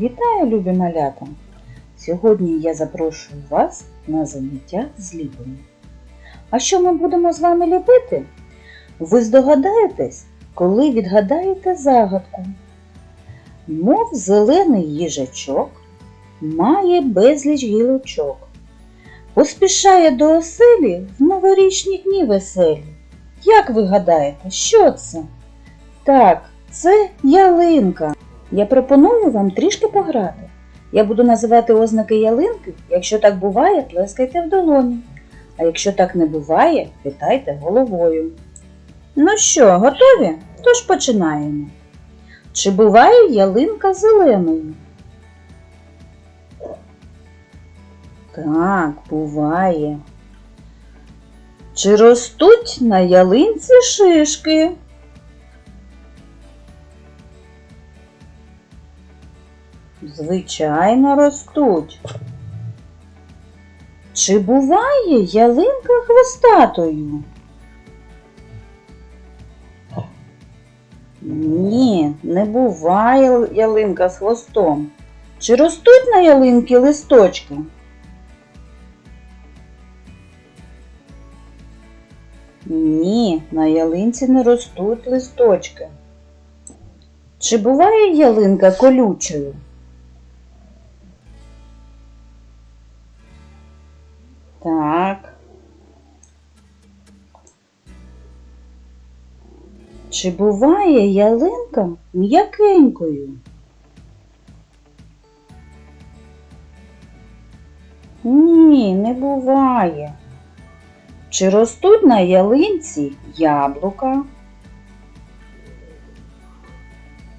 Вітаю, любі малята! Сьогодні я запрошую вас на заняття з ліплення. А що ми будемо з вами ліпити? Ви здогадаєтесь, коли відгадаєте загадку. Мов зелений їжачок має безліч гілочок. Поспішає до оселі в новорічні дні веселі. Як ви гадаєте, що це? Так, це ялинка. Я пропоную вам трішки пограти. Я буду називати ознаки ялинки. Якщо так буває, плескайте в долоні. А якщо так не буває, хитайте головою. Ну що, готові? Тож починаємо. Чи буває ялинка зеленою? Так, буває. Чи ростуть на ялинці шишки? Звичайно, ростуть. Чи буває ялинка хвостатою? Ні, не буває ялинка з хвостом. Чи ростуть на ялинки листочки? Ні, на ялинці не ростуть листочки. Чи буває ялинка колючою? Чи буває ялинка м'якенькою? Ні, не буває. Чи ростуть на ялинці яблука?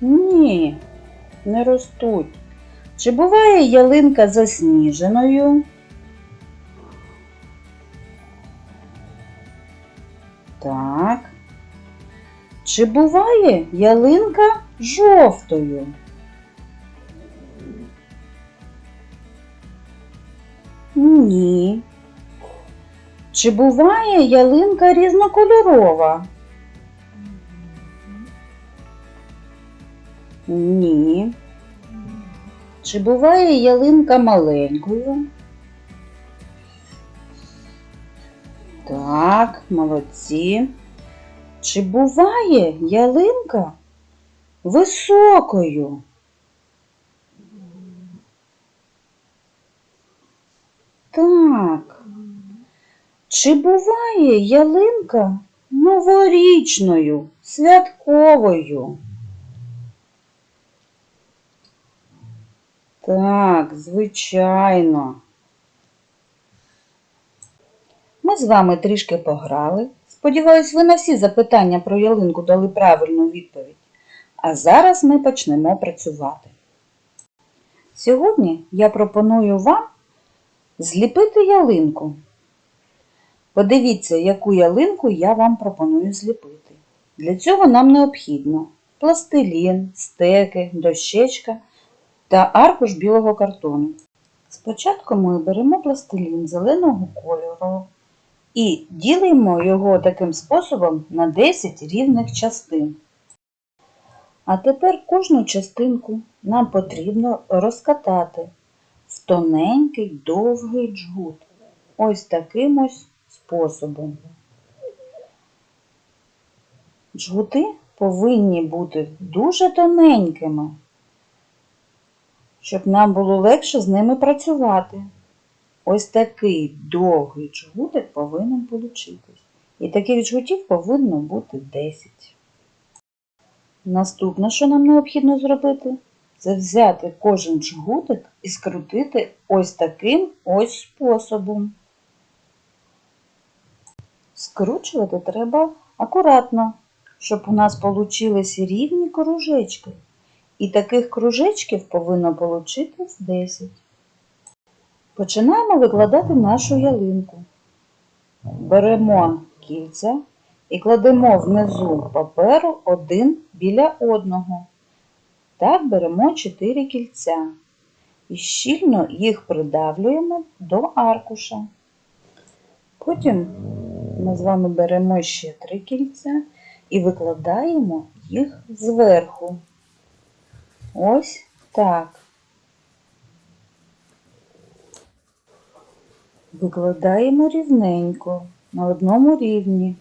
Ні, не ростуть. Чи буває ялинка засніженою? Так. Чи буває ялинка жовтою? Ні. Чи буває ялинка різнокольорова? Ні. Чи буває ялинка маленькою? Так, молодці. Чи буває ялинка високою? Так. Чи буває ялинка новорічною, святковою? Так, звичайно. Ми з вами трішки пограли. Сподіваюсь, ви на всі запитання про ялинку дали правильну відповідь. А зараз ми почнемо працювати. Сьогодні я пропоную вам зліпити ялинку. Подивіться, яку ялинку я вам пропоную зліпити. Для цього нам необхідно пластилін, стеки, дощечка та аркуш білого картону. Спочатку ми беремо пластилін зеленого кольору і ділимо його таким способом на 10 рівних частин. А тепер кожну частинку нам потрібно розкатати в тоненький довгий джгут. Ось таким ось способом. Джгути повинні бути дуже тоненькими, щоб нам було легше з ними працювати. Ось такий довгий джгутик повинен получитись. І таких джгутів повинно бути 10. Наступне, що нам необхідно зробити, це взяти кожен джгутик і скрутити ось таким ось способом. Скручувати треба акуратно, щоб у нас получились рівні кружечки. І таких кружечків повинно получитись 10. Починаємо викладати нашу ялинку. Беремо кільця і кладемо внизу паперу один біля одного. Так беремо 4 кільця і щільно їх придавлюємо до аркуша. Потім ми з вами беремо ще три кільця і викладаємо їх зверху. Ось так. Викладаємо рівненько на одному рівні.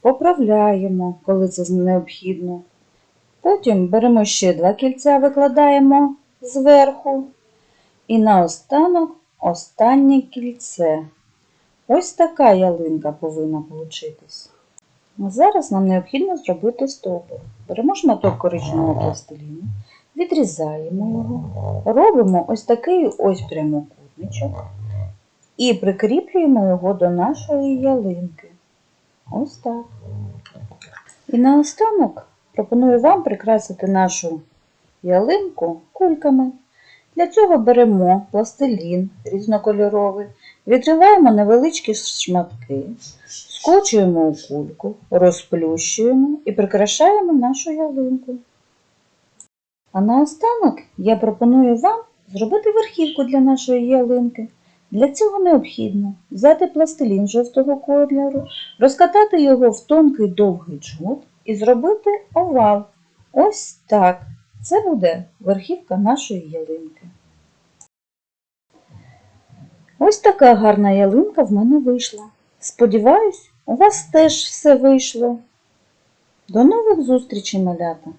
Поправляємо, коли це необхідно. Потім беремо ще два кільця, викладаємо зверху. І наостанок останнє кільце. Ось така ялинка повинна получитись. Зараз нам необхідно зробити стовбур. Беремо шматок коричневого пластиліну, відрізаємо його, робимо ось такий ось прямокутничок і прикріплюємо його до нашої ялинки. Ось так. І наостанок пропоную вам прикрасити нашу ялинку кульками. Для цього беремо пластилін різнокольоровий, відриваємо невеличкі шматки, скочуємо у кульку, розплющуємо і прикрашаємо нашу ялинку. А наостанок я пропоную вам зробити верхівку для нашої ялинки. Для цього необхідно взяти пластилін жовтого кольору, розкатати його в тонкий довгий джгут і зробити овал. Ось так. Це буде верхівка нашої ялинки. Ось така гарна ялинка в мене вийшла. Сподіваюсь, у вас теж все вийшло. До нових зустрічей, малята!